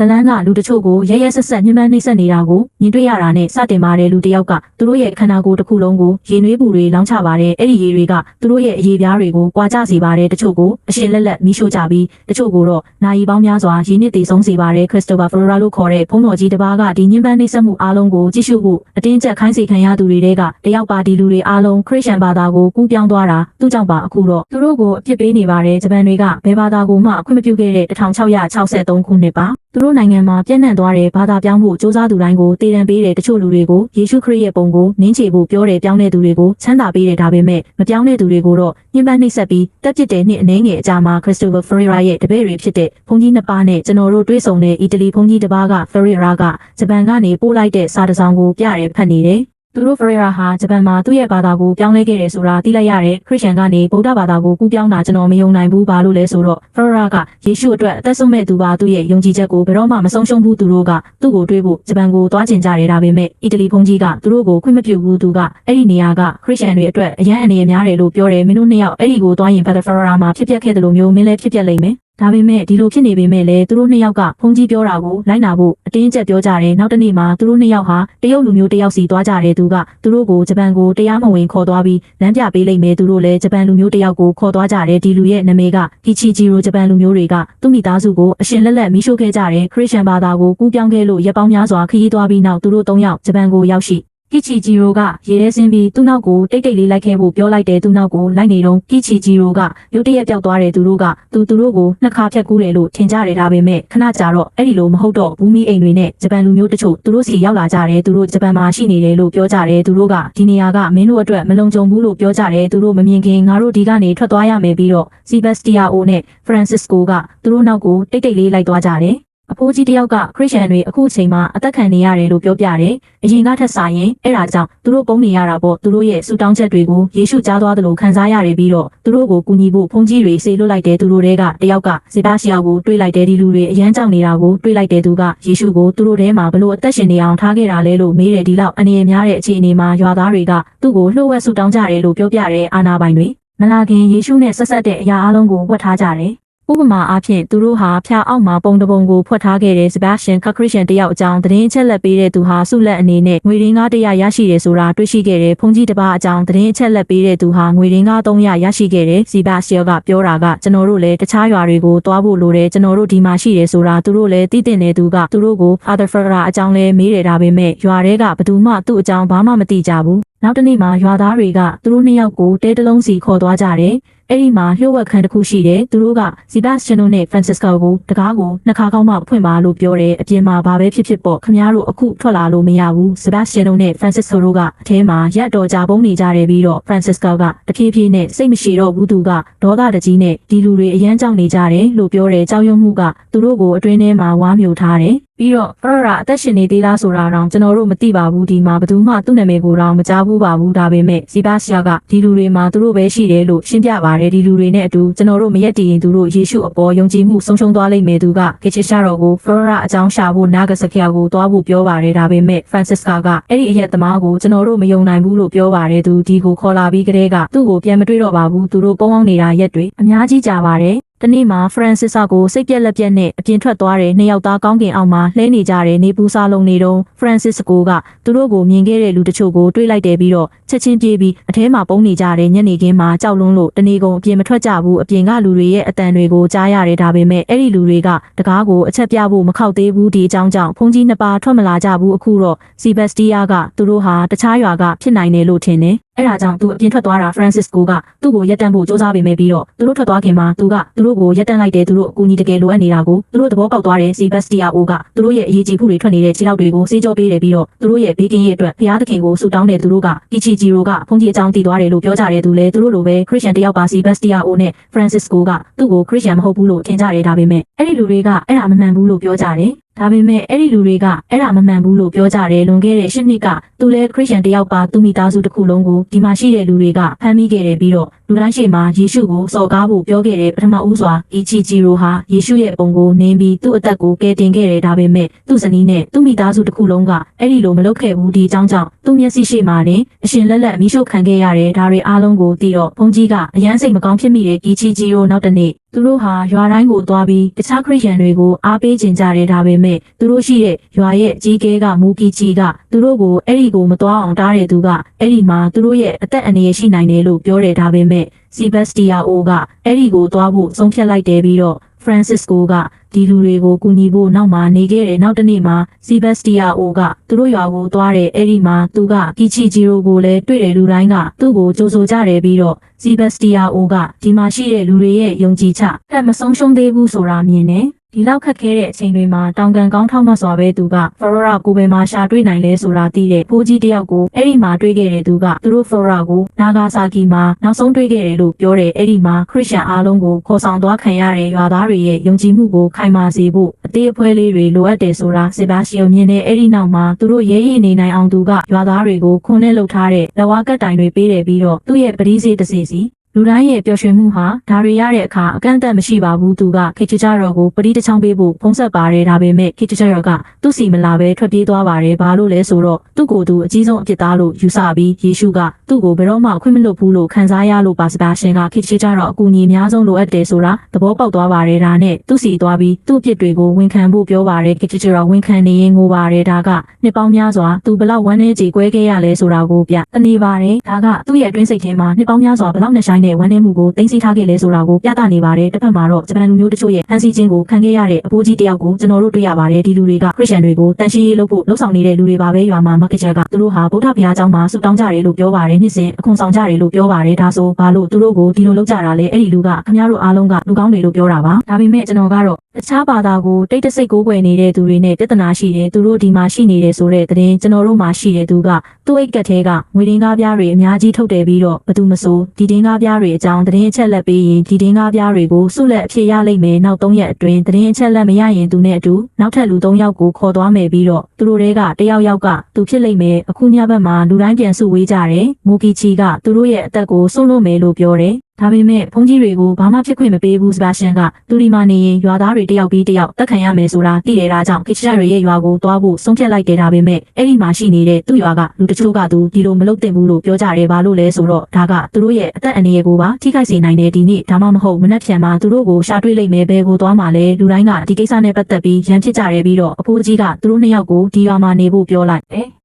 ဇလန်းကလူတချို့ကိုရဲရဲဆက်ဆက်ညှဉ်းပန်းနှိပ်စက်နေတာကိုမြင်တွေ့ရတာနဲ့စတင်ပါတယ်လူတစ်ယောက်ကသူတို့ရဲ့ခန္ဓာကိုယ်တစ်ခုလုံးကိုရေနွေးပူတွေလောင်းချပါတယ်အဲ့ဒီရေတွေကသူတို့ရဲ့အရေပြားတွေကိုပွာကျစေပါတယ်တချို့ကိုအရှင်လက်လက်မီးရှို့ကြပြီးတချို့ကိုတော့နာရီပေါင်းများစွာရေနစ်သေးဆုံးစေပါတယ်ခရစ်စတိုဖာဖလိုရာလို့ခေါ်တဲ့ဘုန်းတော်ကြီးတစ်ပါးကဒီညှဉ်းပန်းနှိပ်စက်မှုအားလုံးကိုကြည့်ရှုဖို့အတင်းကျပ်ခိုင်းစေခံရသူတွေတဲကတယောက်ပါဒီလူတွေအားလုံးခရစ်ယာန်ဘာသာကိုကူးပြောင်းသွားတာသူ့ကြောင့်ပါအခုတော့သူတို့ကိုအပြစ်ပေးနေပါတယ်ဂျပန်တွေကဘယ်ဘာသာကိုမှအခွင့်မပြုခဲ့တဲ့1663ခုနှစ်ပါသူတို့နိုင်ငံမှာပြန့်နှံ့သွားတဲ့ဘာသာပြောင်းဖို့စ조사သူတိုင်းကိုတည်တံပေးတဲ့တချို့လူတွေကိုယေရှုခရစ်ရဲ့ပုံကိုနင်းချေဖို့ပြောတယ်ပြောင်းတဲ့သူတွေကိုချမ်းသာပေးတယ်ဒါပေမဲ့မပြောင်းတဲ့သူတွေကိုတော့ညှဉ်းပန်းနှိပ်စက်ပြီးတပ်ပစ်တဲ့နှစ်အနည်းငယ်အကြာမှာခရစ်စတိုဖာဖရီရာရဲ့တပည့်တွေဖြစ်တဲ့ဘုန်းကြီးနှစ်ပါးနဲ့ကျွန်တော်တို့တွေ့ဆုံတဲ့အီတလီဘုန်းကြီးတစ်ပါးကဖရီရာကဂျပန်ကနေပို့လိုက်တဲ့စာတစ်စောင်ကိုပြရဲဖတ်နေတယ် သူတို့ဖရီရာဟာဂျပန်မှာသူ့ရဲ့ဘာသာကိုပြောင်းလဲခဲ့တယ်ဆိုတာသိလိုက်ရတဲ့ခရစ်ယာန်ကနေဗုဒ္ဓဘာသာကိုကူးပြောင်းတာကျွန်တော်မယုံနိုင်ဘူးဘာလို့လဲဆိုတော့ဖရီရာကယေရှုအတွက်အသက်ဆုံးမဲ့သူပါသူ့ရဲ့ယုံကြည်ချက်ကိုဘယ်တော့မှမဆုံးရှုံးဘူးသူတို့ကသူ့ကိုတွေးဖို့ဂျပန်ကိုသွားကျင်ကြတယ်ဒါပေမဲ့အီတလီဘုန်းကြီးကသူတို့ကိုခွင့်မပြုဘူးသူကအဲ့ဒီနေရာကခရစ်ယာန်တွေအတွက်အရန်အနေရများတယ်လို့ပြောတယ်မင်းတို့နှစ်ယောက်အဲ့ဒီကိုသွားရင်ဘတ်ဖရီရာမှာဖြစ်ပျက်ခဲ့တယ်လို့မျိုးမင်းလည်းဖြစ်ပျက်လိမ့်မယ် ဒါပေမဲ့ဒီလိုဖြစ်နေပေမဲ့လည်းသူတို့နှစ်ယောက်ကဖုန်ကြီးပြောတာကိုလိုက်နာဖို့အတင်းကျပ်ပြောကြတယ်နောက်တစ်နေ့မှာသူတို့နှစ်ယောက်ဟာတရုတ်လူမျိုးတစ်ယောက်စီသွားကြတယ်သူကသူတို့ကိုဂျပန်ကိုတရားမဝင်ခေါ်သွားပြီးလမ်းပြပေးလိုက်မယ်သူတို့လည်းဂျပန်လူမျိုးတစ်ယောက်ကိုခေါ်သွားကြတယ်ဒီလူရဲ့နာမည်ကကီချီဂျီရိုဂျပန်လူမျိုးတွေကသူ့မိသားစုကိုအရှင်လက်လက်မီးရှို့ခဲ့ကြတယ်ခရစ်ယာန်ဘာသာကိုကူးပြောင်းခဲ့လို့ရပ်ပေါင်းများစွာခရီးသွားပြီးနောက်သူတို့၃ယောက်ဂျပန်ကိုရောက်ရှိ ကီချီဂျီရိုကရေထဲဆင်းပြီးသူ့နောက်ကိုတိတ်တိတ်လေးလိုက်ခဲ့ဖို့ပြောလိုက်တယ်သူ့နောက်ကိုလိုက်နေတော့ကီချီဂျီရိုကရုတ်တရက်ပြောက်သွားတယ်သူတို့ကသူသူတို့ကိုနှစ်ခါဖြတ်ကူးတယ်လို့ထင်ကြတယ်ဒါပေမဲ့ခဏကြာတော့အဲ့ဒီလိုမဟုတ်တော့ဘူးမီအိမ်တွေနဲ့ဂျပန်လူမျိုးတချို့သူတို့စီရောက်လာကြတယ်သူတို့ဂျပန်မှာရှိနေတယ်လို့ပြောကြတယ်သူတို့ကဒီနေရာကမင်းတို့အတွက်မလုံခြုံဘူးလို့ပြောကြတယ်သူတို့မမြင်ခင်ငါတို့ဒီကနေထွက်သွားရမယ်ပြီးတော့စီဘက်စတီယာအိုနဲ့ဖရန်စစ်ကိုကသူတို့နောက်ကိုတိတ်တိတ်လေးလိုက်သွားကြတယ် အဖိုးကြီးတယောက်ကခရစ်ယာန်တွေအခုအချိန်မှာအသက်ခံနေရတယ်လို့ပြောပြတယ်။အရင်ကထက်စာရင်အဲ့ဒါကြောင့်သူတို့ပုံနေရတာပေါ့သူတို့ရဲ့ဆူတောင်းချက်တွေကိုယေရှုကြားသွားတယ်လို့ခံစားရတယ်ပြီးတော့သူတို့ကိုကူညီဖို့ဖုန်ကြီးတွေဆေလွတ်လိုက်တဲ့သူတို့တွေကတယောက်ကစေတာရှီယာကိုတွေးလိုက်တဲ့ဒီလူတွေအရန်ကြောက်နေတာကိုတွေးလိုက်တဲ့သူကယေရှုကိုသူတို့ထဲမှာဘလို့အသက်ရှင်နေအောင်ထားခဲ့တာလဲလို့မေးတယ်ဒီလောက်အနေရများတဲ့အခြေအနေမှာရွာသားတွေကသူ့ကိုလှုပ်ဝက်ဆူတောင်းကြတယ်လို့ပြောပြတဲ့အာနာပိုင်တွေမလာခင်ယေရှုနဲ့ဆက်ဆက်တဲ့အရာအလုံးကိုဝတ်ထားကြတယ် ဥပမာအားဖြင့်သူတို့ဟာဖျားအောက်မှာပုံတပုံကိုဖွက်ထားခဲ့တဲ့ Sebastian Cochrane တယောက်အကြောင်းသတင်းအချက်လက်ပေးတဲ့သူဟာဆုလက်အနေနဲ့ငွေရင်းကား100ရရှိတယ်ဆိုတာတွေ့ရှိခဲ့တဲ့ဖုန်ကြီးတစ်ပါးအကြောင်းသတင်းအချက်လက်ပေးတဲ့သူဟာငွေရင်းကား300ရရှိခဲ့တဲ့ Sebastian ကပြောတာကကျွန်တော်တို့လည်းတခြားရွာတွေကိုတွားဖို့လိုတယ်ကျွန်တော်တို့ဒီမှာရှိတယ်ဆိုတာသူတို့လည်းသိတဲ့နေသူကသူတို့ကို Father Ferra အကြောင်းလဲမေးတယ်ဒါပေမဲ့ရွာတွေကဘသူမှသူ့အကြောင်းဘာမှမသိကြဘူး နောက်တစ်နေ့မှာရွာသားတွေကသူတို့နှစ်ယောက်ကိုတဲတလုံးစီခေါ်သွားကြတယ်အဲ့ဒီမှာလျှို့ဝှက်ခန်းတစ်ခုရှိတယ်သူတို့ကစီဘတ်စချန်နိုနဲ့ဖရန်စစ်စကိုကိုတကားကိုနှစ်ခါကောင်းမှဖွင့်ပါလို့ပြောတယ်အပြင်မှာဘာပဲဖြစ်ဖြစ်ပေါ့ခမများတို့အခုထွက်လာလို့မရဘူးစီဘတ်စချန်နိုနဲ့ဖရန်စစ်ဆိုတို့ကအထဲမှာရက်တော်ကြာပုံနေကြတယ်ပြီးတော့ဖရန်စစ်ကောကတဖြည်းဖြည်းနဲ့စိတ်မရှိတော့ဘူးသူကဒေါသတကြီးနဲ့ဒီလူတွေအရန်ကြောက်နေကြတယ်လို့ပြောတယ်ကြောက်ရွံ့မှုကသူတို့ကိုအတွင်းထဲမှာဝါမျိုးထားတယ် ပြီးတော့ဖရရာအသက်ရှင်နေသေးလားဆိုတာတော့ကျွန်တော်တို့မသိပါဘူးဒီမှာဘယ်သူမှသူ့နာမည်ကိုတော့မကြားဘူးပါဘူးဒါပေမဲ့စီဘာရှာကဒီလူတွေမှာသူတို့ပဲရှိတယ်လို့ရှင်းပြပါတယ်ဒီလူတွေနဲ့အတူကျွန်တော်တို့မရက်တည်ရင်သူတို့ယေရှုအပေါ်ယုံကြည်မှုဆုံးရှုံးသွားလိမ့်မယ်သူကခေချစ်ရှာတော်ကိုဖရရာအကြောင်းရှာဖို့နာဂစကီယာကိုတွားဖို့ပြောပါတယ်ဒါပေမဲ့ဖရန်စစ်ကာကအဲ့ဒီအရက်သမားကိုကျွန်တော်တို့မယုံနိုင်ဘူးလို့ပြောပါတယ်သူဒီကိုခေါ်လာပြီးကတည်းကသူ့ကိုပြန်မတွေ့တော့ပါဘူးသူတို့ပုံအောင်နေတာရက်တွေအများကြီးကြာပါတယ် တနေ့မှာဖရန်စစ်စာကိုစိတ်ပြက်လက်ပြက်နဲ့အပြင်ထွက်သွားတဲ့နှစ်ယောက်သားကောင်းကင်အောင်မှာလှဲနေကြတဲ့နေပူစားလုံးနေတုန်းဖရန်စစ်ကိုကသူတို့ကိုမြင်ခဲ့တဲ့လူတချို့ကိုတွေးလိုက်တယ်ပြီးတော့ချက်ချင်းပြေးပြီးအထဲမှာပုံနေကြတဲ့ညနေခင်းမှာကြောက်လွန်းလို့တနေကုန်အပြင်မထွက်ကြဘူးအပြင်ကလူတွေရဲ့အတန်တွေကိုကြားရတယ်ဒါပေမဲ့အဲ့ဒီလူတွေကတကားကိုအချက်ပြဖို့မခောက်သေးဘူးဒီအကြောင်းကြောင့်ဖုန်ကြီးနှစ်ပါးထွက်မလာကြဘူးအခုတော့စီဘက်စတီးယားကသူတို့ဟာတခြားရွာကဖြစ်နိုင်တယ်လို့ထင်တယ် အဲ့ဒါကြောင့်သူအပြင်ထွက်သွားတာဖရန်စစ်ကိုကသူ့ကိုရက်တန့်ဖို့စ조사ပေးမယ်ပြီးတော့သူတို့ထွက်သွားခင်မှာသူကသူတို့ကိုရက်တန့်လိုက်တယ်သူတို့အကူအညီတကယ်လိုအပ်နေတာကိုသူတို့သဘောပေါက်သွားတယ်စီဘက်စတီယာအိုကသူတို့ရဲ့အရေးကြီးမှုတွေထွက်နေတဲ့ခြေထောက်တွေကိုစေးကြောပေးတယ်ပြီးတော့သူတို့ရဲ့ဘေးကင်းရေးအတွက်ဖျားသခင်ကိုဆုတောင်းတယ်သူတို့ကကီချီဂျီရိုကဖုန်ကြီးအကြောင်းတည်သွားတယ်လို့ပြောကြတယ်သူလည်းသူတို့လိုပဲခရစ်ယာန်တယောက်ပါစီဘက်စတီယာအိုနဲ့ဖရန်စစ်ကိုကသူ့ကိုခရစ်ယာန်မဟုတ်ဘူးလို့ထင်ကြတယ်ဒါပေမဲ့အဲ့ဒီလူတွေကအဲ့ဒါမမှန်ဘူးလို့ပြောကြတယ် ဒါပေမဲ့အဲ့ဒီလူတွေကအဲ့ဒါမမှန်ဘူးလို့ပြောကြတယ်လွန်ခဲ့တဲ့ရှစ်နှစ်ကသူလဲခရစ်ယာန်တယောက်ပါသူမိသားစုတစ်ခုလုံးကိုဒီမှာရှိတဲ့လူတွေကဖမ်းမိခဲ့တယ်ပြီးတော့လူတိုင်းရှိမှာယေရှုကိုစော်ကားဖို့ပြောခဲ့တဲ့ပထမဦးစွာအီချီဂျီရိုဟာယေရှုရဲ့ပုံကိုနင်းပြီးသူ့အသက်ကိုကယ်တင်ခဲ့တယ်ဒါပေမဲ့သူ့ဇနီးနဲ့သူ့မိသားစုတစ်ခုလုံးကအဲ့ဒီလိုမလုပ်ခဲ့ဘူးဒီအကြောင်းကြောင့်သူ့မျက်စိရှိမှာတင်အရှင်လက်လက်မိရှုခံခဲ့ရတယ်ဒါတွေအားလုံးကိုသိတော့ဘုန်းကြီးကအရန်စိတ်မကောင်းဖြစ်မိတဲ့အီချီဂျီရိုနောက်တစ်နေ့ သူတို့ဟာရွာတိုင်းကိုသွားပြီးတခြားခရစ်ယာန်တွေကိုအားပေးခြင်းကြတယ်ဒါပေမဲ့သူတို့ရှိတဲ့ရွာရဲ့အကြီးအကဲကမူကီချီကသူတို့ကိုအဲ့ဒီကိုမသွားအောင်တားတဲ့သူကအဲ့ဒီမှာသူတို့ရဲ့အသက်အန္တရာယ်ရှိနိုင်တယ်လို့ပြောတယ်ဒါပေမဲ့စီဘက်စတီယာအိုကအဲ့ဒီကိုသွားဖို့ဆုံးဖြတ်လိုက်တယ်ပြီးတော့ Francisco က ဒီလူတွေကိုကူညီဖို့နောက်မှာနေခဲ့တဲ့နောက်တစ်နေ့မှာ Sebastiao ကသူတို့ရွာကိုသွားတယ်အဲ့ဒီမှာသူကကီချီဂျီရိုကိုလည်းတွေ့တဲ့လူတိုင်းကသူ့ကိုကြိုဆိုကြတယ်ပြီးတော့ Sebastiao ကဒီမှာရှိတဲ့လူတွေရဲ့ယုံကြည်ချက်အမဆုံးရှုံးသေးဘူးဆိုတာမြင်တယ် ဒီလောက်ခက်ခဲတဲ့အချိန်တွေမှာတောင်ကန်ကောင်းထောက်မှစွာပဲသူက Flora ကိုပဲမှာရှာတွေ့နိုင်လဲဆိုတာသိတဲ့ဖိုးကြီးတယောက်ကိုအဲ့ဒီမှာတွေ့ခဲ့တဲ့သူကသူတို့ Flora ကိုနာဂါဆာကီမှာနောက်ဆုံးတွေ့ခဲ့တယ်လို့ပြောတယ်အဲ့ဒီမှာခရစ်ယာန်အားလုံးကိုခေါ်ဆောင်သွားခံရတဲ့ရွာသားတွေရဲ့ယုံကြည်မှုကိုခိုင်မာစေဖို့အသေးအဖွဲလေးတွေလိုအပ်တယ်ဆိုတာစေဘါရှီယိုမြင်တဲ့အဲ့ဒီနောက်မှာသူတို့ရဲရဲနေနိုင်အောင်သူကရွာသားတွေကိုခွန်းနဲ့လှုပ်ထားတဲ့လက်ဝါးကတ်တိုင်တွေပေးတယ်ပြီးတော့သူ့ရဲ့ပရိစေတစ်စီစီ လူတိုင်းရဲ့ပျော်ရွှင်မှုဟာဒါတွေရတဲ့အခါအကန့်အသတ်မရှိပါဘူးသူကခေချချရော်ကိုပရိတစ်ချောင်းပေးဖို့ဖုံးဆက်ပါတယ်ဒါပေမဲ့ခေချချရော်ကသူ့စီမလာပဲထွက်ပြေးသွားပါတယ်ဘာလို့လဲဆိုတော့သူ့ကိုယ်သူအကြီးဆုံးအဖြစ်သားလို့ယူဆပြီးယေရှုကသူ့ကိုဘယ်တော့မှခွင့်မလွတ်ဘူးလို့ခံစားရလို့ပါစပါရှင်ကခေချချရော်အကူအညီအများဆုံးလိုအပ်တယ်ဆိုတာသဘောပေါက်သွားပါတယ်ဒါနဲ့သူ့စီသွားပြီးသူ့အဖြစ်တွေကိုဝန်ခံဖို့ပြောပါတယ်ခေချချရော်ဝန်ခံနေရင်ငိုပါတယ်ဒါကနှစ်ပေါင်းများစွာသူဘလောက်ဝမ်းနည်းကြေကွဲခဲ့ရလဲဆိုတာကိုပြတနေပါတယ်ဒါကသူ့ရဲ့အတွင်းစိတ်ထဲမှာနှစ်ပေါင်းများစွာဘလောက်နဲ့ဆိုင်တဲ့ဝမ်းနည်းမှုကိုသိသိထားခဲ့လဲဆိုတာကိုပြသနေပါတယ်တစ်ဖက်မှာတော့ဂျပန်လူမျိုးတချို့ရဲ့ဖန်ဆီးခြင်းကိုခံခဲ့ရတဲ့အဖိုးကြီးတယောက်ကိုကျွန်တော်တို့တွေ့ရပါတယ်ဒီလူတွေကခရစ်ယာန်တွေကိုတန်ရှင်းရေးလုပ်ဖို့လှုံ့ဆော်နေတဲ့လူတွေပါပဲရွာမှာမက်ကချက်ကသူတို့ဟာဗုဒ္ဓဘုရားကျောင်းမှာဆုတောင်းကြတယ်လို့ပြောပါတယ်နှစ်စဉ်အခွန်ဆောင်ကြတယ်လို့ပြောပါတယ်ဒါဆိုဘာလို့သူတို့ကိုဒီလိုလုပ်ကြတာလဲအဲ့ဒီလူကခင်ဗျားတို့အားလုံးကလူကောင်းတွေလို့ပြောတာပါဒါပေမဲ့ကျွန်တော်ကတော့တခြားဘာသာကိုတိတ်တဆိတ်ကိုးကွယ်နေတဲ့သူတွေနဲ့ပြဿနာရှိတယ်သူတို့ဒီမှာရှိနေတယ်ဆိုတဲ့သတင်းကျွန်တော်တို့မှာရှိတဲ့သူကသူ့အိတ်ကက်ထဲကငွေတင်းကားပြားတွေအများကြီးထုတ်တယ်ပြီးတော့ဘသူမဆိုဒီတင်းကားပြားတွေအကြောင်းသတင်းအချက်လက်ပေးရင်ဒီတင်းကားပြားတွေကိုစုလက်အဖြစ်ရလိမ့်မယ်နောက်၃ရက်အတွင်းသတင်းအချက်လက်မရရင်သူနဲ့အတူနောက်ထပ်လူ၃ယောက်ကိုခေါ်သွားမယ်ပြီးတော့သူတို့တွေကတယောက်ယောက်ကသူဖြစ်လိမ့်မယ်အခုညဘက်မှာလူတိုင်းပြန်စုဝေးကြတယ်မိုကီချီကသူတို့ရဲ့အသက်ကိုဆုံးလို့မယ်လို့ပြောတယ် ဒါပေမဲ့ဘုန်းကြီးတွေကိုဘာမှဖြစ်ခွင့်မပေးဘူးစပါရှင်ကသူဒီမှာနေရင်ရွာသားတွေတယောက်ပြီးတယောက်တက်ခံရမယ်ဆိုတာသိတယ်ဒါကြောင့်ခိချရတွေရဲ့ရွာကိုသွားဖို့ဆုံးဖြတ်လိုက်တယ်ဒါပေမဲ့အဲ့ဒီမှာရှိနေတဲ့သူ့ရွာကလူတချို့ကသူဒီလိုမလုပ်သင့်ဘူးလို့ပြောကြတယ်ဘာလို့လဲဆိုတော့ဒါကသူတို့ရဲ့အသက်အန္တရာယ်ကိုပါထိခိုက်စေနိုင်တယ်ဒီနေ့ဒါမှမဟုတ်မနှက်ဖြန်မှာသူတို့ကိုရှာတွေ့လိမ့်မယ်ဘယ်ကိုသွားမှာလဲလူတိုင်းကဒီကိစ္စနဲ့ပတ်သက်ပြီးရန်ဖြစ်ကြတယ်ပြီးတော့အဖိုးကြီးကသူတို့နှစ်ယောက်ကိုဒီရွာမှာနေဖို့ပြောလိုက်တယ်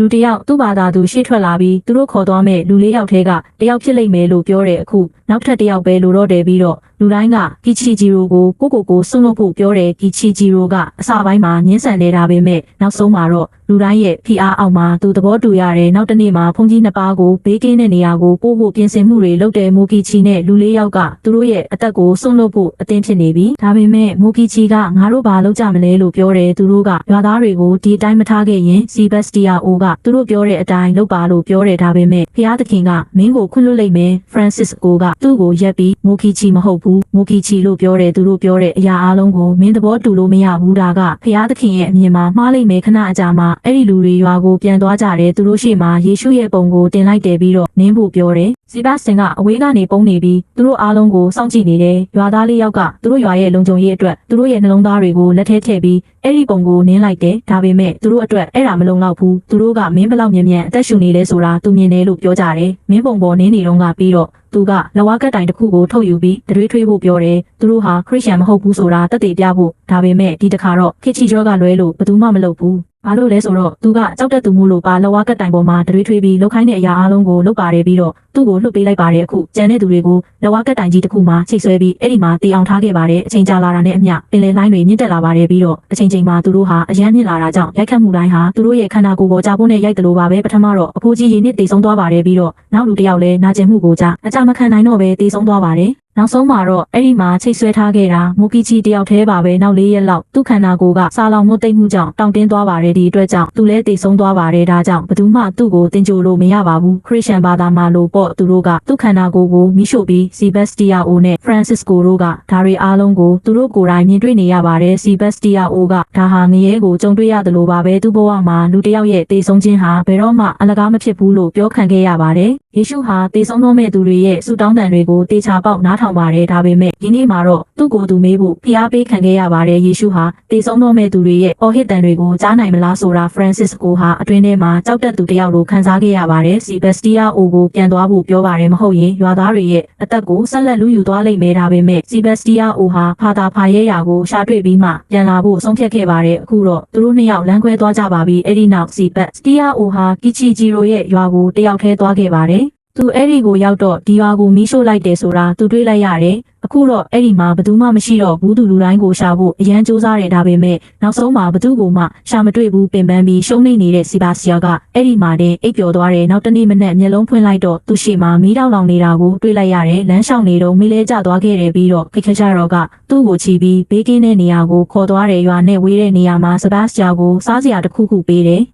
လူတယောက်သူ့ဘာသာသူရှေ့ထွက်လာပြီးသူတို့ခေါ်သွားမဲ့လူလေးယောက်ထဲကတယောက်ဖြစ်လိမ့်မယ်လို့ပြောတဲ့အခုနောက်ထပ်တယောက်ပဲလိုတော့တယ်ပြီးတော့လူတိုင်းကကီချီဂျီရိုကိုကိုကိုကိုစွန့်လို့ဖို့ပြောတယ်ကီချီဂျီရိုကအစပိုင်းမှာညှင်းဆန်နေတာပဲမဲ့နောက်ဆုံးမှာတော့လူတိုင်းရဲ့ဖိအားအောက်မှာသူသဘောတူရတယ်နောက်တစ်နေ့မှာဖုန်ကြီးနှစ်ပါးကိုဘေးကင်းတဲ့နေရာကိုပို့ဖို့ပြင်ဆင်မှုတွေလုပ်တယ်မိုကီချီနဲ့လူလေးယောက်ကသူတို့ရဲ့အသက်ကိုစွန့်လို့ဖို့အသင်ဖြစ်နေပြီဒါပေမဲ့မိုကီချီကငါတို့ဘာလုပ်ကြမလဲလို့ပြောတယ်သူတို့ကရွာသားတွေကိုဒီအတိုင်းမထားခဲ့ရင်စီဘက်စတီယာအိုကသူတို့ပြောတဲ့အတိုင်းလုပ်ပါလို့ပြောတယ်ဒါပေမဲ့ဖျားသခင်ကမင်းကိုခွင့်လွှတ်လိုက်မယ်ဖရန်စစ်ကိုကသူ့ကိုရက်ပြီးမိုကီချီမဟုတ်ဘူးမိုကီချီလို့ပြောတယ်သူတို့ပြောတဲ့အရာအလုံးကိုမင်းသဘောတူလို့မရဘူးဒါကဖျားသခင်ရဲ့အမြင်မှာမှားလိုက်မယ်ခဏအကြာမှာအဲ့ဒီလူတွေရွာကိုပြန်သွားကြတယ်သူတို့ရှေ့မှာယေရှုရဲ့ပုံကိုတင်လိုက်တယ်ပြီးတော့နင်းဖို့ပြောတယ်စီဘတ်စင်ကအဝေးကနေပုံနေပြီးသူတို့အားလုံးကိုစောင့်ကြည့်နေတယ်ရွာသားလေးယောက်ကသူတို့ရွာရဲ့လုံခြုံရေးအတွက်သူတို့ရဲ့နှလုံးသားတွေကိုလက်ထဲထည့်ပြီးအဲ့ဒီပုံကိုနင်းလိုက်တယ်ဒါပေမဲ့သူတို့အတွက်အဲ့ဒါမလုံလောက်ဘူးသူတို့ကမင်းဘလောက်မြန်မြန်အသက်ရှူနေလဲဆိုတာသူမြင်တယ်လို့ပြောကြတယ်မင်းပုံပေါ်နင်းနေတော့ကပြီးတော့သူကလဝါကတ်တိုင်တစ်ခုကိုထုတ်ယူပြီးတရွေးထွေးဖို့ပြောတယ်သူတို့ဟာခရစ်ယာန်မဟုတ်ဘူးဆိုတာတက်တည်ပြဖို့ဒါပေမဲ့ဒီတစ်ခါတော့ခစ်ချီကျောကလွဲလို့ဘယ်သူမှမလုပ်ဘူး ဘာလို့လဲဆိုတော့သူကကြောက်တဲ့သူမို့လို့ပါလဝါကတ်တိုင်ပေါ်မှာတရွေးထွေးပြီးလှုပ်ခိုင်းတဲ့အရာအလုံးကိုလုပ်ပါတယ်ပြီးတော့သူ့ကိုလှုပ်ပေးလိုက်ပါတယ်အခုကျန်တဲ့သူတွေကိုလဝါကတ်တိုင်ကြီးတစ်ခုမှာချိတ်ဆွဲပြီးအဲ့ဒီမှာတေအောင်ထားခဲ့ပါတယ်အချိန်ကြာလာတာနဲ့အမျှပင်လယ်လိုင်းတွေမြင့်တက်လာပါတယ်ပြီးတော့အချိန်ချိန်မှာသူတို့ဟာအယမ်းမြင့်လာတာကြောင့်ရိုက်ခတ်မှုတိုင်းဟာသူတို့ရဲ့ခန္ဓာကိုယ်ပေါ်ကြာဖို့နဲ့ရိုက်တယ်လို့ပါပဲပထမတော့အဖိုးကြီးရေနစ်တေဆုံးသွားပါတယ်ပြီးတော့နောက်လူတစ်ယောက်လည်းနာကျင်မှုကိုကြာအကြမခံနိုင်တော့ပဲတေဆုံးသွားပါတယ် နောက်ဆုံးမှာတော့အဲ့ဒီမှာချိတ်ဆွဲထားခဲ့တာမူကီချီတယောက်တည်းပါပဲနောက်လေးရက်လောက်သူ့ခန္ဓာကိုယ်ကစာလောင်မှုတိတ်မှုကြောင့်တောင့်တင်းသွားပါတယ်ဒီအတွက်ကြောင့်သူလည်းတိတ်ဆုံးသွားပါတယ်ဒါကြောင့်ဘယ်သူမှသူ့ကိုတင်ကြိုလို့မရပါဘူးခရစ်ယာန်ဘာသာမှာလို့ပေါ့သူတို့ကသူ့ခန္ဓာကိုယ်ကိုမိရှို့ပြီးစီဘက်စတီယာအိုနဲ့ဖရန်စစ်ကိုတို့ကဒါတွေအားလုံးကိုသူတို့ကိုယ်တိုင်မြင်တွေ့နေရပါတယ်စီဘက်စတီယာအိုကဒါဟာငရဲကိုကြုံတွေ့ရတယ်လို့ပါပဲသူ့ဘဝမှာလူတစ်ယောက်ရဲ့တေဆုံးခြင်းဟာဘယ်တော့မှအလကားမဖြစ်ဘူးလို့ပြောခံခဲ့ရပါတယ်ယေရှုဟာတေဆုံးသောမဲ့သူတွေရဲ့ဆုတောင်းတန်တွေကိုတေချာပေါက်နားထောင်ထောင်ပါတယ်ဒါပေမဲ့ဒီနေ့မှာတော့သူ့ကိုယ်သူမေးဖို့ဖိအားပေးခံခဲ့ရပါတယ်ယေရှုဟာတေဆုံးတော်မဲ့သူတွေရဲ့အော်ဟစ်တန်တွေကိုကြားနိုင်မလားဆိုတာဖရန်စစ်ကိုဟာအတွင်းထဲမှာကြောက်တက်သူတယောက်လိုခံစားခဲ့ရပါတယ်စီဘက်စတီးယားအိုကိုပြန်သွားဖို့ပြောပါတယ်မဟုတ်ရင်ရွာသားတွေရဲ့အသက်ကိုဆက်လက်လူယူသွားလိမ့်မယ်ဒါပေမဲ့စီဘက်စတီးယားအိုဟာဖာတာဖာရဲရာကိုရှာတွေ့ပြီးမှပြန်လာဖို့ဆုံးဖြတ်ခဲ့ပါတယ်အခုတော့သူတို့နှစ်ယောက်လမ်းခွဲသွားကြပါပြီအဲ့ဒီနောက်စီဘက်စတီးယားအိုဟာကီချီဂျီရိုရဲ့ရွာကိုတယောက်ထဲသွားခဲ့ပါတယ် သူအဲ့ဒီကိုရောက်တော့ဒီရွာကိုမီးရှို့လိုက်တယ်ဆိုတာသူတွေးလိုက်ရတယ်အခုတော့အဲ့ဒီမှာဘသူမှမရှိတော့ဘူးသူလူတိုင်းကိုရှာဖို့အရန်စူးစမ်းရတာပဲမဲ့နောက်ဆုံးမှာဘသူကိုမှရှာမတွေ့ဘူးပင်ပန်းပြီးရှုံးနေနေတဲ့စီဘာစီယာကအဲ့ဒီမှာတင်အိပ်ပျော်သွားတယ်နောက်တနေ့မနက်မျက်လုံးဖွင့်လိုက်တော့သူ့ရှေ့မှာမီးတောက်လောင်နေတာကိုတွေ့လိုက်ရတယ်လမ်းလျှောက်နေတော့မီးလဲကျသွားခဲ့တယ်ပြီးတော့ခိခကြတော့ကသူ့ကိုချီပြီးဘေးကင်းတဲ့နေရာကိုခေါ်သွားတယ်ရွာနဲ့ဝေးတဲ့နေရာမှာစဘတ်စယာကိုစားစရာတစ်ခုခုပေးတယ်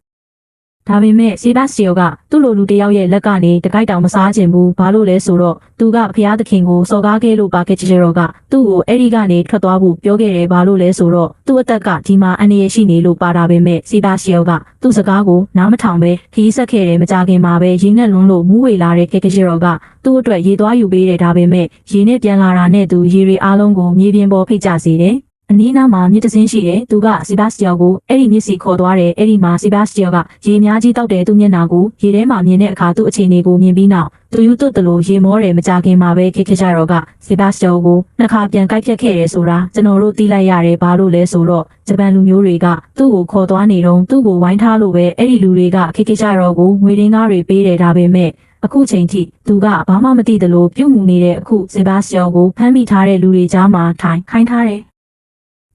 ဒါပေမဲ့စီဘတ်စတီယိုကသူ့လိုလူတစ်ယောက်ရဲ့လက်ကနေတကိုက်တောင်မစားခြင်းဘူးဘာလို့လဲဆိုတော့သူကဖျားသခင်ကိုစော်ကားခဲ့လို့ပါခဲ့ချေရောကသူ့ကိုအဲ့ဒီကနေထွက်သွားဖို့ပြောခဲ့တယ်ဘာလို့လဲဆိုတော့သူ့အသက်ကဒီမှာအန္တရာယ်ရှိနေလို့ပါတာပဲမဲ့စီဘတ်စတီယိုကသူ့စကားကိုနားမထောင်ပဲခီးဆက်ခဲ့တယ်မကြခင်မှာပဲရင်းနဲ့လွန်းလို့မူးဝေလာတဲ့ခေကချေရောကသူ့အတွက်ရေသွားယူပေးတယ်ဒါပေမဲ့ရေနဲ့ပြန်လာတာနဲ့သူရေတွေအားလုံးကိုမြေပြင်ပေါ်ဖိတ်ကြစေတယ် အနီးနားမှာမြစ်တစင်းရှိတယ်သူကစီဘတ်စတီယောကိုအဲ့ဒီမြစ်စီခေါ်သွားတယ်အဲ့ဒီမှာစီဘတ်စတီယောကရေအများကြီးတောက်တယ်သူ့မျက်နှာကိုရေထဲမှာမြင်တဲ့အခါသူ့အခြေအနေကိုမြင်ပြီးနောက်သူယူသွတ်တယ်လို့ရေမောတယ်မကြခင်မှာပဲခေခေကြတော့ကစီဘတ်စတီယောကိုနှစ်ခါပြန်ကိုက်ဖြတ်ခဲ့တယ်ဆိုတာကျွန်တော်တို့သိလိုက်ရတယ်ဘာလို့လဲဆိုတော့ဂျပန်လူမျိုးတွေကသူ့ကိုခေါ်သွားနေတော့သူ့ကိုဝိုင်းထားလို့ပဲအဲ့ဒီလူတွေကခေခေကြတော့ကိုငွေရင်းသားတွေပေးတယ်ဒါပေမဲ့အခုချိန်ထိသူကဘာမှမသိတယ်လို့ပြုတ်မှုနေတဲ့အခုစေဘတ်စတီယောကိုဖမ်းမိထားတဲ့လူတွေကြားမှာထိုင်ခိုင်းထားတယ်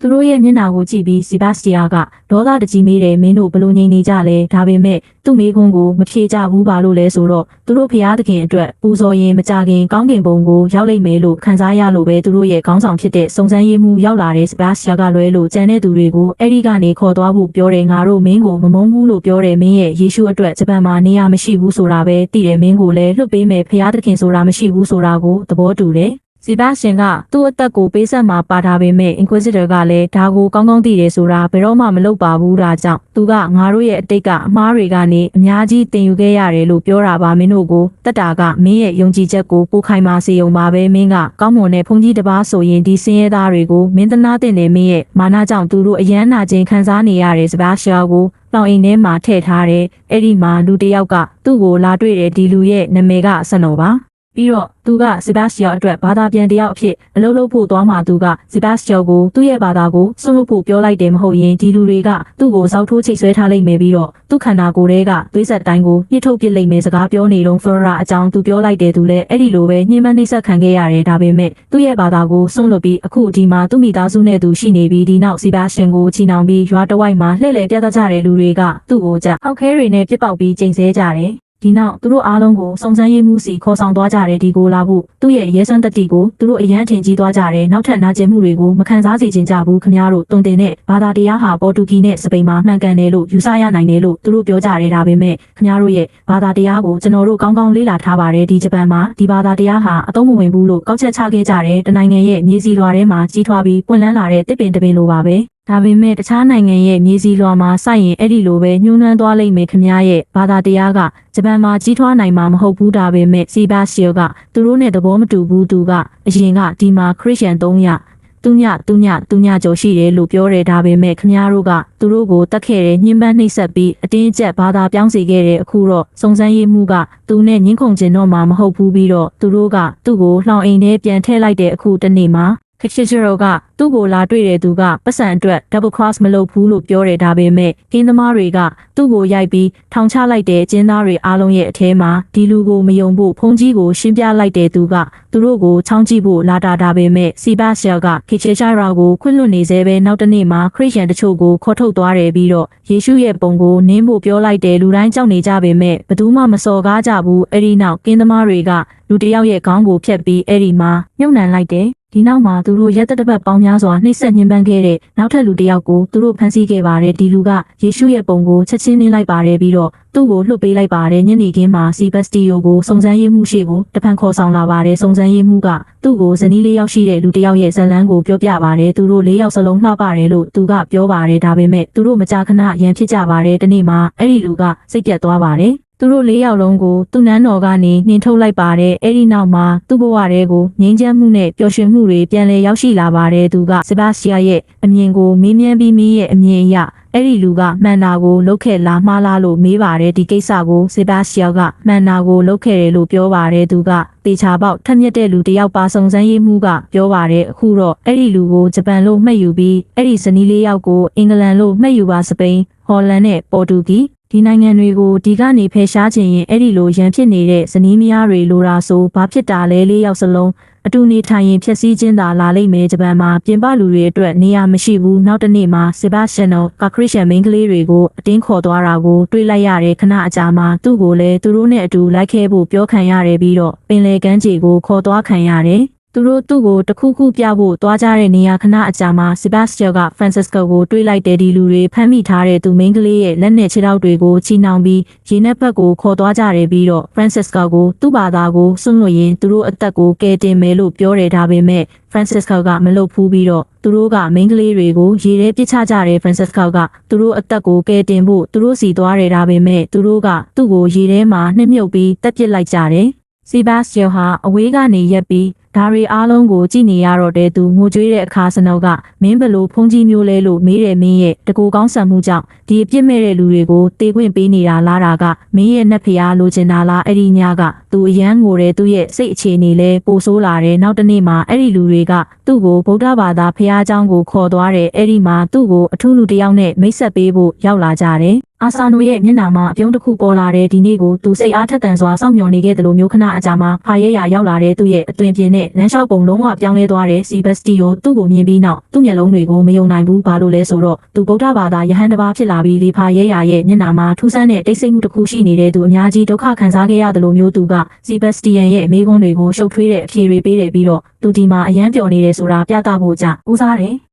သူတို့ရဲ့မျက်နှာကိုကြည့်ပြီးစီဘတ်စတီယာကဒေါသတကြီးမေးတယ်မင်းတို့ဘလို့ငြိမ်နေကြလဲဒါပေမဲ့သူ့မိခွန်းကိုမဖြေကြဘူးပါလို့လဲဆိုတော့သူတို့ဖျားသခင်အတွက်ပူဇော်ရင်မကြခင်ကောင်းကင်ဘုံကိုရောက်လိမ့်မယ်လို့ခံစားရလို့ပဲသူတို့ရဲ့ခေါင်းဆောင်ဖြစ်တဲ့စုံစမ်းရေးမှုရောက်လာတဲ့စီဘတ်စတီယာကလွဲလို့ကြံတဲ့သူတွေကိုအဲ့ဒီကနေခေါ်သွားဖို့ပြောတယ်ငါတို့မင်းကိုမမုန်းဘူးလို့ပြောတယ်မင်းရဲ့ယေရှုအတွက်ဂျပန်မှာနေရာမရှိဘူးဆိုတာပဲသိတယ်မင်းကိုလည်းလွတ်ပေးမယ်ဖျားသခင်ဆိုတာမရှိဘူးဆိုတာကိုသဘောတူတယ် စီဘတ်ရှင်ကသူ့အသက်ကိုပေးဆက်မှာပါထားပေမဲ့ Inquisitor ကလည်းဒါကိုကောင်းကောင်းသိတယ်ဆိုတာဘယ်တော့မှမလုပ်ပါဘူးဒါကြောင့်သူကငါတို့ရဲ့အတိတ်ကအမားတွေကနေအများကြီးတင်ယူခဲ့ရတယ်လို့ပြောတာပါမင်းတို့ကိုတက်တာကမင်းရဲ့ယုံကြည်ချက်ကိုပိုခိုင်မာစေုံပါပဲမင်းကကောင်းမွန်တဲ့ဖုန်ကြီးတစ်ပါးဆိုရင်ဒီစင်းရဲသားတွေကိုမင်းသနာတင်တယ်မင်းရဲ့မာနကြောင့်သူတို့အယမ်းနာခြင်းခံစားနေရတဲ့စပါးရှာကိုလောင်အိမ်ထဲမှာထည့်ထားတယ်အဲ့ဒီမှာလူတစ်ယောက်ကသူ့ကိုလာတွေ့တယ်ဒီလူရဲ့နာမည်ကဆန်တော်ပါ ပြီးတော့သူကစီဘတ်စတီယောအတွက်ဘာသာပြန်တယောက်အဖြစ်အလုပ်လုပ်ဖို့သွားမှသူကစီဘတ်စတီယောကိုသူ့ရဲ့ဘာသာကိုစွန့်လွတ်ဖို့ပြောလိုက်တယ်မဟုတ်ရင်ဒီလူတွေကသူ့ကိုစောက်ထိုးချိတ်ဆွဲထားလိုက်မယ်ပြီးတော့သူ့ခန္ဓာကိုယ်ထဲကသွေးဆက်တိုင်းကိုညှစ်ထုတ်ပစ်လိုက်မယ်စကားပြောနေတော့ဖလော်ရာအကြောင်းသူပြောလိုက်တယ်သူလည်းအဲ့ဒီလိုပဲညှဉ်းပန်းနှိပ်စက်ခံခဲ့ရတယ်ဒါပေမဲ့သူ့ရဲ့ဘာသာကိုစွန့်လွတ်ပြီးအခုဒီမှာသူ့မိသားစုနဲ့သူရှိနေပြီးဒီနောက်စီဘတ်ရှင်ကိုချီနှောင်ပြီးရွာတဝိုက်မှာလှည့်လည်ပြသကြတဲ့လူတွေကသူ့ကိုကြဟောက်ခဲတွေနဲ့ပြစ်ပေါက်ပြီးချိန်ဆကြတယ် ဒီနောက်သူတို့အားလုံးကိုစုံစမ်းရေးမှုစီခေါ်ဆောင်သွားကြတယ်ဒီကိုလာဖို့သူ့ရဲ့ရဲစွမ်းတတိကိုသူတို့အရန်ထင်ကြီးသွားကြတယ်နောက်ထပ်နာကျင်မှုတွေကိုမခံစားစေချင်ကြဘူးခင်ဗျားတို့တုံတင်တဲ့ဘာသာတရားဟာပေါ်တူဂီနဲ့စပိန်မှာမှန်ကန်တယ်လို့ယူဆရနိုင်တယ်လို့သူတို့ပြောကြတယ်ဒါပေမဲ့ခင်ဗျားတို့ရဲ့ဘာသာတရားကိုကျွန်တော်တို့ကောင်းကောင်းလေ့လာထားပါတယ်ဒီဂျပန်မှာဒီဘာသာတရားဟာအသုံးမဝင်ဘူးလို့ကောက်ချက်ချခဲ့ကြတယ်တနိုင်ငံရဲ့မြေစီလွာထဲမှာကြီးထွားပြီးပွင့်လန်းလာတဲ့တစ်ပင်တစ်ပင်လိုပါပဲ ဒါပေမဲ့တခြားနိုင်ငံရဲ့မြေစီလွာမှာစိုက်ရင်အဲ့ဒီလိုပဲညှိုးနှွမ်းသွားလိမ့်မယ်ခမည်းရဲ့ဘာသာတရားကဂျပန်မှာကြီးထွားနိုင်မှာမဟုတ်ဘူးဒါပေမဲ့စီဘတ်ရှီယိုကသူတို့နဲ့သဘောမတူဘူးသူကအရင်ကဒီမှာခရစ်ယာန်300သူညသူညသူညကြော်ရှိတယ်လို့ပြောတယ်ဒါပေမဲ့ခမည်းတော်ကသူတို့ကိုတတ်ခဲ့တယ်ညှဉ်းပန်းနှိပ်စက်ပြီးအတင်းအကျပ်ဘာသာပြောင်းစေခဲ့တယ်အခုတော့စုံစမ်းရေးမှုကသူနဲ့ညှင်းခုန်ခြင်းတော့မှမဟုတ်ဘူးပြီးတော့သူတို့ကသူ့ကိုလှောင်အိမ်ထဲပြန်ထည့်လိုက်တဲ့အခုတနေ့မှာ ခချီချီရိုကသူ့ကိုလာတွေ့တဲ့သူကပတ်စံအတွက် double cross မလုပ်ဘူးလို့ပြောတယ်ဒါပေမဲ့ကင်းသမားတွေကသူ့ကိုရိုက်ပြီးထောင်ချလိုက်တဲ့ကျင်းသားတွေအားလုံးရဲ့အထဲမှာဒီလူကိုမယုံဖို့ဖုန်ကြီးကိုရှင်းပြလိုက်တဲ့သူကသူတို့ကိုချောင်းကြည့်ဖို့လာတာဒါပေမဲ့စီဘတ်ရှယ်ကခချီချီရိုကိုခွင့်လွှတ်နေသေးပဲနောက်တနေ့မှာခရစ်ယာန်တချို့ကိုခေါ်ထုတ်သွားတယ်ပြီးတော့ယေရှုရဲ့ပုံကိုနင်းဖို့ပြောလိုက်တယ်လူတိုင်းကြောက်နေကြပေမဲ့ဘယ်သူမှမစော်ကားကြဘူးအဲ့ဒီနောက်ကင်းသမားတွေကလူတစ်ယောက်ရဲ့ခေါင်းကိုဖျက်ပြီးအဲ့ဒီမှာမြုပ်နှံလိုက်တယ် ဒီနောက်မှာသူတို့ရက်သက်တစ်ပတ်ပေါင်းများစွာနှိပ်စက်ညှဉ်းပန်းခဲ့တဲ့နောက်ထပ်လူတစ်ယောက်ကိုသူတို့ဖမ်းဆီးခဲ့ပါတယ်ဒီလူကယေရှုရဲ့ပုံကိုချက်ချင်းနှင်းလိုက်ပါတယ်ပြီးတော့သူ့ကိုလွှတ်ပေးလိုက်ပါတယ်ညနေခင်းမှာစီဘတ်စတီယိုကိုစုံစမ်းရေးမှုရှိကိုတဖန်ခေါ်ဆောင်လာပါတယ်စုံစမ်းရေးမှုကသူ့ကိုဇနီးလေးယောက်ရှိတဲ့လူတစ်ယောက်ရဲ့ဇလန်းကိုပြောပြပါတယ်သူတို့လေးယောက်စလုံးလှပတယ်လို့သူကပြောပါတယ်ဒါပေမဲ့သူတို့မကြာခဏရန်ဖြစ်ကြပါတယ်ဒီနေ့မှာအဲ့ဒီလူကစိတ်ပြတ်သွားပါတယ် သူတို့လေးယောက်လုံးကိုသူ့နန်းတော်ကနေနှင်ထုတ်လိုက်ပါတယ်အဲ့ဒီနောက်မှာသူ့ဘဝထဲကိုငြိမ်းချမ်းမှုနဲ့ပျော်ရွှင်မှုတွေပြန်လည်ရောက်ရှိလာပါတယ်သူကစပါစတီယာရဲ့အမြင်ကိုမေးမြန်းပြီးမီးရဲ့အမြင်အရအဲ့ဒီလူကမှန်တာကိုလုပ်ခဲ့လားမှားလားလို့မေးပါတယ်ဒီကိစ္စကိုစပါစတီယာကမှန်တာကိုလုပ်ခဲ့တယ်လို့ပြောပါတယ်သူကတေချာပေါက်ထက်မြက်တဲ့လူတစ်ယောက်ပါစုံစမ်းရေးမှုကပြောပါတယ်အခုတော့အဲ့ဒီလူကိုဂျပန်လို့မှတ်ယူပြီးအဲ့ဒီဇနီးလေးယောက်ကိုအင်္ဂလန်လို့မှတ်ယူပါစပိန်ဟော်လန်နဲ့ပေါ်တူဂီ ဒီနိုင်ငံတွေကိုဒီကနေဖယ်ရှားခြင်းရင်အဲ့ဒီလိုရန်ဖြစ်နေတဲ့ဇနီးမယားတွေလိုတာဆိုဘာဖြစ်တာလဲလေးယောက်စလုံးအတူနေထိုင်ရင်ဖြစ်စည်းခြင်းသာလာလိမ့်မယ်ဂျပန်မှာပြင်ပလူတွေအတွက်နေရာမရှိဘူးနောက်တစ်နေ့မှာဆေဘာရှင်နိုကခရစ်ယာန်မိန်းကလေးတွေကိုအတင်းခေါ်သွားတာကိုတွေ့လိုက်ရတဲ့ခဏအကြာမှာသူ့ကိုလည်းသူတို့နဲ့အတူလိုက်ခဲ့ဖို့ပြောခံရတယ်ပြီးတော့ပင်လယ်ကမ်းခြေကိုခေါ်သွားခံရတယ် သူတို့သူ့ကိုတခုခုပြဖို့သွားကြတဲ့နေရာခဏအကြာမှာဆီဘတ်စတီယကဖရန်စစ္စကိုကိုတွေးလိုက်တဲ့ဒီလူတွေဖမ်းမိထားတဲ့သူမိန်းကလေးရဲ့လက်နဲ့ခြေထောက်တွေကိုချီနှောင်ပြီးရေနက်ဘက်ကိုခေါ်သွားကြတယ်ပြီးတော့ဖရန်စစ္စကိုကိုသူ့ဘာသာကိုစွန့်လွတ်ရင်းသူတို့အသက်ကိုကယ်တင်မယ်လို့ပြောတယ်ဒါပေမဲ့ဖရန်စစ္စကိုကမလုပ်ဘူးပြီးတော့သူတို့ကမိန်းကလေးတွေကိုရေထဲပစ်ချကြတယ်ဖရန်စစ္စကိုကသူတို့အသက်ကိုကယ်တင်ဖို့သူတို့စီသွားတယ်ဒါပေမဲ့သူတို့ကသူ့ကိုရေထဲမှာနှိမ့်မြုပ်ပြီးတက်ပစ်လိုက်ကြတယ်စီဘတ်စတီယဟာအဝေးကနေရက်ပြီး ဒါရီအားလုံးကိုကြည့်နေရတော့တဲ့သူငိုကြွေးတဲ့အခါစနောက်ကမင်းဘလို့ဖုန်ကြီးမျိုးလဲလို့မေးတယ်မင်းရဲ့တကူကောင်းဆန်မှုကြောင့်ဒီအပြစ်မဲ့တဲ့လူတွေကိုတေခွင့်ပေးနေတာလားတာကမင်းရဲ့နှက်ဖျားလိုချင်တာလားအဲ့ဒီညကသူအရန်ငိုတဲ့သူ့ရဲ့စိတ်အခြေအနေလဲပိုဆိုးလာတယ်နောက်တစ်နေ့မှာအဲ့ဒီလူတွေကသူ့ကိုဗုဒ္ဓဘာသာဖျားเจ้าကိုခေါ်သွားတယ်အဲ့ဒီမှာသူ့ကိုအထူးလူတစ်ယောက်နဲ့မိတ်ဆက်ပေးဖို့ရောက်လာကြတယ် အာဆာနိုရဲ့မျက်နှာမှာအပြုံးတစ်ခုပေါ်လာတဲ့ဒီနေ့ကိုသူစိတ်အားထက်သန်စွာစောင့်မျှော်နေခဲ့တယ်လို့မျိုးခဏအကြာမှာဖာရဲရရောက်လာတဲ့သူ့ရဲ့အသွင်ပြင်းနဲ့လမ်းလျှောက်ပုံလုံးဝပြောင်းလဲသွားတဲ့စီဘက်စတီယိုသူ့ကိုမြင်ပြီးနောက်သူ့မျက်လုံးတွေကိုမယုံနိုင်ဘူးဘာလို့လဲဆိုတော့သူဗုဒ္ဓဘာသာယဟန်တစ်ပါးဖြစ်လာပြီးလေဖာရဲရရဲ့မျက်နှာမှာထူးဆန်းတဲ့တိတ်ဆိတ်မှုတစ်ခုရှိနေတဲ့သူအများကြီးဒုက္ခခံစားခဲ့ရတယ်လို့မျိုးသူကစီဘက်စတီယန်ရဲ့အမေးခွန်းတွေကိုရှုပ်ထွေးတဲ့အဖြေတွေပေးတယ်ပြီးတော့သူဒီမှာအယမ်းပျော်နေတယ်ဆိုတာပြသဖို့ကြဦးစားတယ်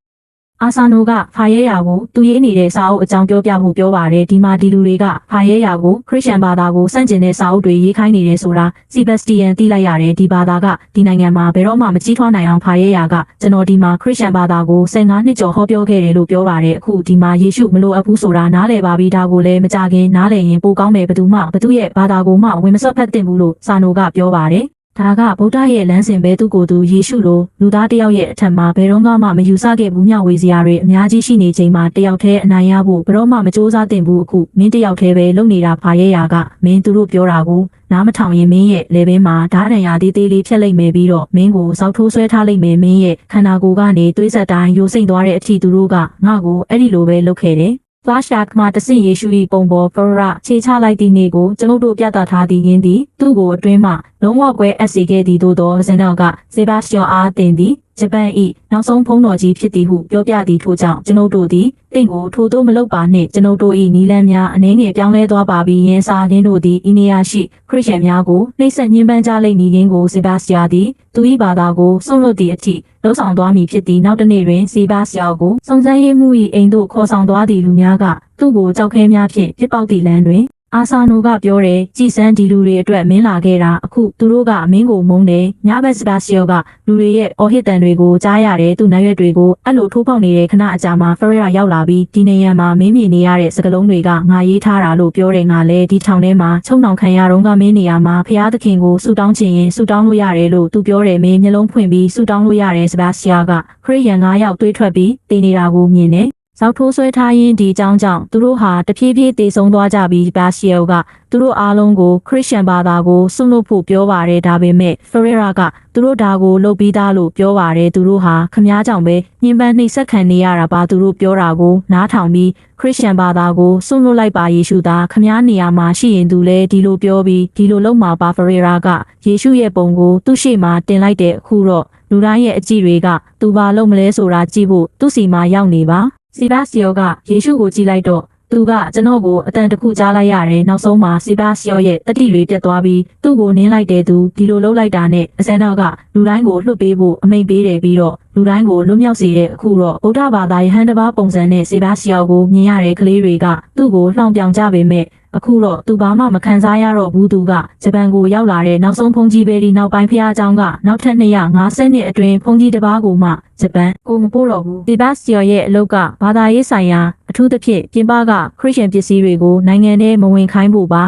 အာဆာနိုကဖာရဲယာကိုသူရေးနေတဲ့စာအုပ်အကြောင်းပြောပြဖို့ပြောပါတယ်ဒီမှာဒီလူတွေကဖာရဲယာကိုခရစ်ယာန်ဘာသာကိုစန့်ကျင်တဲ့စာအုပ်တွေရေးခိုင်းနေတယ်ဆိုတာစီဘက်စတီယန်သိလိုက်ရတယ်ဒီဘာသာကဒီနိုင်ငံမှာဘယ်တော့မှမကြီးထွားနိုင်အောင်ဖာရဲယာကကျွန်တော်ဒီမှာခရစ်ယာန်ဘာသာကို15နှစ်ကျော်ဟောပြောခဲ့တယ်လို့ပြောပါတယ်အခုဒီမှာယေရှုမလိုအပ်ဘူးဆိုတာနားလည်ပါပြီဒါကိုလည်းမကြခင်နားလည်ရင်ပိုကောင်းမယ်ဘယ်သူမှဘသူရဲ့ဘာသာကိုမှဝင်မဆွတ်ဖက်တင်ဘူးလို့စာနိုကပြောပါတယ် ဒါကဗုဒ္ဓရဲ့လမ်းစဉ်ပဲသူကိုယ်သူယေရှုလိုလူသားတစ်ယောက်ရဲ့အထက်မှာဘယ်တော့မှမယူဆခဲ့ဘူးမျှဝေစရာတွေအများကြီးရှိနေချိန်မှာတယောက်တည်းအနိုင်ရဖို့ဘယ်တော့မှမစ조사တင်ဘူးအခုမင်းတယောက်တည်းပဲလုပ်နေတာဖာရဲရာကမင်းသူတို့ပြောတာကိုနားမထောင်ရင်မင်းရဲ့လေဘင်းမှာဓာတ်ရံရသေးသေးလေးဖြတ်လိုက်မယ်ပြီးတော့မင်းကိုစောက်ထိုးဆွဲထားလိုက်မယ်မင်းရဲ့ခန္ဓာကိုယ်ကနေသွေးဆက်တိုင်းယိုစိမ့်သွားတဲ့အထီသူတို့ကငါ့ကိုအဲ့ဒီလိုပဲလုပ်ခဲ့တယ် flashback မှာတဆင့်ယေရှု၏ပုံပေါ်ဖရခြေချလိုက်သည့်နေ့ကိုကျွန်ုပ်တို့ပြသထားသည်ရင်းသည်သူ့ကိုအတွင်းမှလုံးဝကွဲအပ်စေခဲ့သည်သို့သောဇန်တော်ကစေဘတ်စတီယန်အားတင်သည် ဂျပန်၏နောက်ဆုံးဖုံးတော်ကြီးဖြစ်သည်ဟုပြောပြသည်ထို့ကြောင့်ကျွန်ုပ်တို့သည်တင့်ကိုထို့သို့မလုပ်ပါနှင့်ကျွန်ုပ်တို့၏နီလန်းများအနေငယ်ပြောင်းလဲသွားပါပြီးယင်းစာရင်းတို့သည်ဤနေရာရှိခရစ်ယာန်များကိုနှိမ့်ဆက်ညှဉ်းပန်းကြလိမ့်မည်ရင်းကိုစေဘတ်စတီယာသည်သူ၏ဘာသာကိုဆုံးလွတ်သည့်အထိလှုပ်ဆောင်သွားမည်ဖြစ်သည်နောက်တစ်နေ့တွင်စေဘတ်စတီယာကိုစုံစမ်းရေးမှု၏အိမ်သို့ခေါ်ဆောင်သွားသည့်လူများကသူ့ကိုကြောက်ခဲများဖြင့်ပြစ်ပေါက်သည့်လမ်းတွင် အာဆာနိုကပြောတယ်ကြည်စမ်းဒီလူတွေအတွက်မင်းလာခဲ့တာအခုသူတို့ကမင်းကိုမုန်းတယ်ညဘက်စပါစီယိုကလူတွေရဲ့အော်ဟစ်တန်တွေကိုကြားရတယ်သူနိုင်ရွက်တွေကိုအဲ့လိုထိုးပေါက်နေတဲ့ခဏအကြာမှာဖရရာရောက်လာပြီးဒီနေရန်မှာမင်းမြင်နေရတဲ့စကလုံးတွေကငါရေးထားတာလို့ပြောတယ်ငါလည်းဒီထောင်ထဲမှာချုံနှောင်ခံရတော့ကမင်းနေရာမှာဖျားသခင်ကိုဆူတောင်းချင်ရင်ဆူတောင်းလို့ရတယ်လို့သူပြောတယ်မင်းမျက်လုံးဖွင့်ပြီးဆူတောင်းလို့ရတယ်စပါစီယာကခရစ်ယာန်၅ယောက်တွေးထွက်ပြီးတည်နေတာကိုမြင်တယ် ဇောက်ထိုးဆွဲထားရင်းဒီအကြောင်းကြောင့်သူတို့ဟာတဖြည်းဖြည်းတည်ဆုံသွားကြပြီးဘာရှီယိုကသူတို့အားလုံးကိုခရစ်ယာန်ဘာသာကိုစွန့်လွတ်ဖို့ပြောပါတယ်ဒါပေမဲ့ဖရရာကသူတို့ဒါကိုလုပ်ပြီးသားလို့ပြောပါတယ်သူတို့ဟာခမားကြောင့်ပဲညှဉ်းပန်းနှိပ်စက်ခံနေရတာပါသူတို့ပြောတာကိုနားထောင်ပြီးခရစ်ယာန်ဘာသာကိုစွန့်လွတ်လိုက်ပါယေရှုသားခမားနေရာမှာရှိရင်သူလည်းဒီလိုပြောပြီးဒီလိုလုပ်မှာပါဖရရာကယေရှုရဲ့ပုံကိုသူ့ရှေ့မှာတင်လိုက်တဲ့အခုတော့လူတိုင်းရဲ့အကြည့်တွေကသူဘာလုပ်မလဲဆိုတာကြည့်ဖို့သူ့စီမှာရောက်နေပါ စီဘတ်စီယိုကယေရှုကိုကြည့်လိုက်တော့သူကကျွန်တော်ကိုအတန်တခုကြားလိုက်ရတယ်နောက်ဆုံးမှာစီဘတ်စီယိုရဲ့တတိတွေပြတ်သွားပြီးသူ့ကိုနင်းလိုက်တဲ့သူဒီလိုလှုပ်လိုက်တာနဲ့အစန်တော့ကလူတိုင်းကိုလွတ်ပေးဖို့အမိန့်ပေးတယ်ပြီးတော့လူတိုင်းကိုလွတ်မြောက်စေတဲ့အခုတော့ဗုဒ္ဓဘာသာယဟန်တစ်ပါးပုံစံနဲ့စီဘတ်စီယိုကိုမြင်ရတဲ့ကလေးတွေကသူ့ကိုလှောင်ပြောင်ကြပေမဲ့ အခုတော့သူဘာမှမခံစားရတော့ဘူးသူကဂျပန်ကိုရောက်လာတဲ့နောက်ဆုံးဖုန်ကြီးပဲဒီနောက်ပိုင်းဖျားအကြောင်းကနောက်ထပ်250နှစ်အတွင်းဖုန်ကြီးတစ်ပါးကိုမှဂျပန်ကိုမပို့တော့ဘူးဒီဘတ်စတီယရဲ့အလုပ်ကဘာသာရေးဆိုင်ရာအထူးသဖြင့်ပြင်ပကခရစ်ယာန်ပစ္စည်းတွေကိုနိုင်ငံထဲမဝင်ခိုင်းဖို့ပါ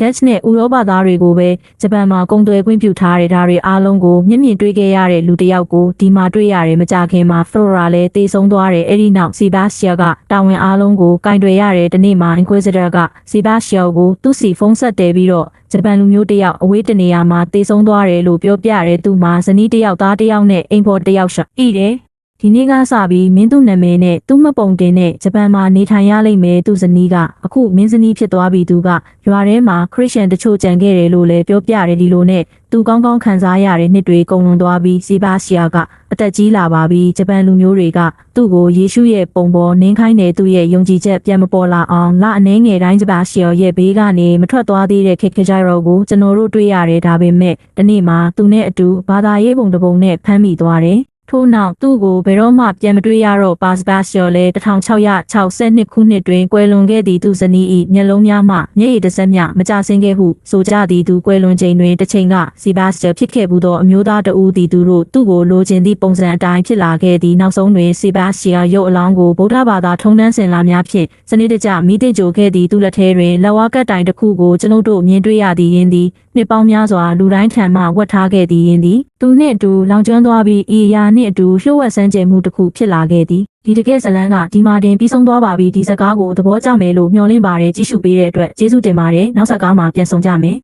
Dutch နဲ့ဥရောပသားတွေကိုပဲဂျပန်မှာကုန်သွယ်ခွင့်ပြုထားတဲ့ဒါတွေအားလုံးကိုမျက်မြင်တွေ့ခဲ့ရတဲ့လူတစ်ယောက်ကိုဒီမှာတွေ့ရတယ်မကြခင်မှာ Flora လည်းတေဆုံးသွားတယ်အဲ့ဒီနောက် Sebastian ကတာဝန်အားလုံးကိုကင်တွယ်ရတဲ့ဒီနေ့မှာ Inquisitor က Sebastian ကိုသူ့စီဖုန်းဆက်တယ်ပြီးတော့ဂျပန်လူမျိုးတစ်ယောက်အဝေးတနေရာမှာတေဆုံးသွားတယ်လို့ပြောပြတယ်သူမှာဇနီးတစ်ယောက်သားတစ်ယောက်နဲ့အိမ်ဖော်တစ်ယောက်ရှာဣတယ် ဒီနေ့ကစပြီးမင်းသူနာမည်နဲ့သူ့မပုံတင်နဲ့ဂျပန်မှာနေထိုင်ရလိမ့်မယ်သူဇနီးကအခုမင်းဇနီးဖြစ်သွားပြီသူကရွာထဲမှာခရစ်ယာန်တချို့ကြံခဲ့တယ်လို့လည်းပြောပြတယ်ဒီလိုနဲ့သူကောင်းကောင်းခံစားရတဲ့နှစ်တွေကုန်လွန်သွားပြီးစီဘာဆီယာကအသက်ကြီးလာပါပြီဂျပန်လူမျိုးတွေကသူ့ကိုယေရှုရဲ့ပုံပေါ်နင်းခိုင်းတဲ့သူ့ရဲ့ယုံကြည်ချက်ပြန်မပေါ်လာအောင်လအနှဲငယ်တိုင်းဂျပန်ဆီယာရဲ့ဘေးကနေမထွက်သွားသေးတဲ့ခေတ်ခကြရောကိုကျွန်တော်တို့တွေ့ရတယ်ဒါပေမဲ့ဒီနေ့မှာသူနဲ့အတူဘာသာရေးပုံတစ်ပုံနဲ့ဖမ်းမိသွားတယ် ထို့နောက်သူ့ကိုဘယ်တော့မှပြန်မတွေ့ရတော့ပါစပတ်ကျော်လဲ1662ခုနှစ်တွင်ကွယ်လွန်ခဲ့သည့်သူဇနီး၏မျက်လုံးများမှမျက်ရည်တစ်စက်မျှမကျဆင်းခဲ့ဟုဆိုကြသည်သူကွယ်လွန်ချိန်တွင်တစ်ချိန်ကစီဘတ်စတာဖြစ်ခဲ့ဘူးသောအမျိုးသားတဦးသည်သူတို့သူ့ကိုလိုချင်သည့်ပုံစံအတိုင်းဖြစ်လာခဲ့သည်နောက်ဆုံးတွင်စီဘတ်စတာရုပ်အလောင်းကိုဗုဒ္ဓဘာသာထုံးတမ်းစင်လာများဖြင့်စနစ်တကျမိသိကြိုခဲ့သည့်သူလက်ထဲတွင်လက်ဝါးကပ်တိုင်တစ်ခုကိုကျွန်ုပ်တို့မြင်တွေ့ရသည်ယင်းသည်နှစ်ပေါင်းများစွာလူတိုင်းထံမှဝတ်ထားခဲ့သည်ယင်းသည်သူနှင့်အတူလောင်ကျွမ်းသွားပြီးဤအရာနှင့်အတူလျှို့ဝှက်စမ်းကြယ်မှုတစ်ခုဖြစ်လာခဲ့သည်ဒီတကယ်ဇလန်းကဒီမှာတင်ပြီးဆုံးသွားပါပြီဒီစကားကိုသဘောကျမယ်လို့မျှော်လင့်ပါတယ်ကြည့်ရှုပေးတဲ့အတွက်ကျေးဇူးတင်ပါတယ်နောက်ဆက်ကားမှာပြန်ဆောင်ကြမယ်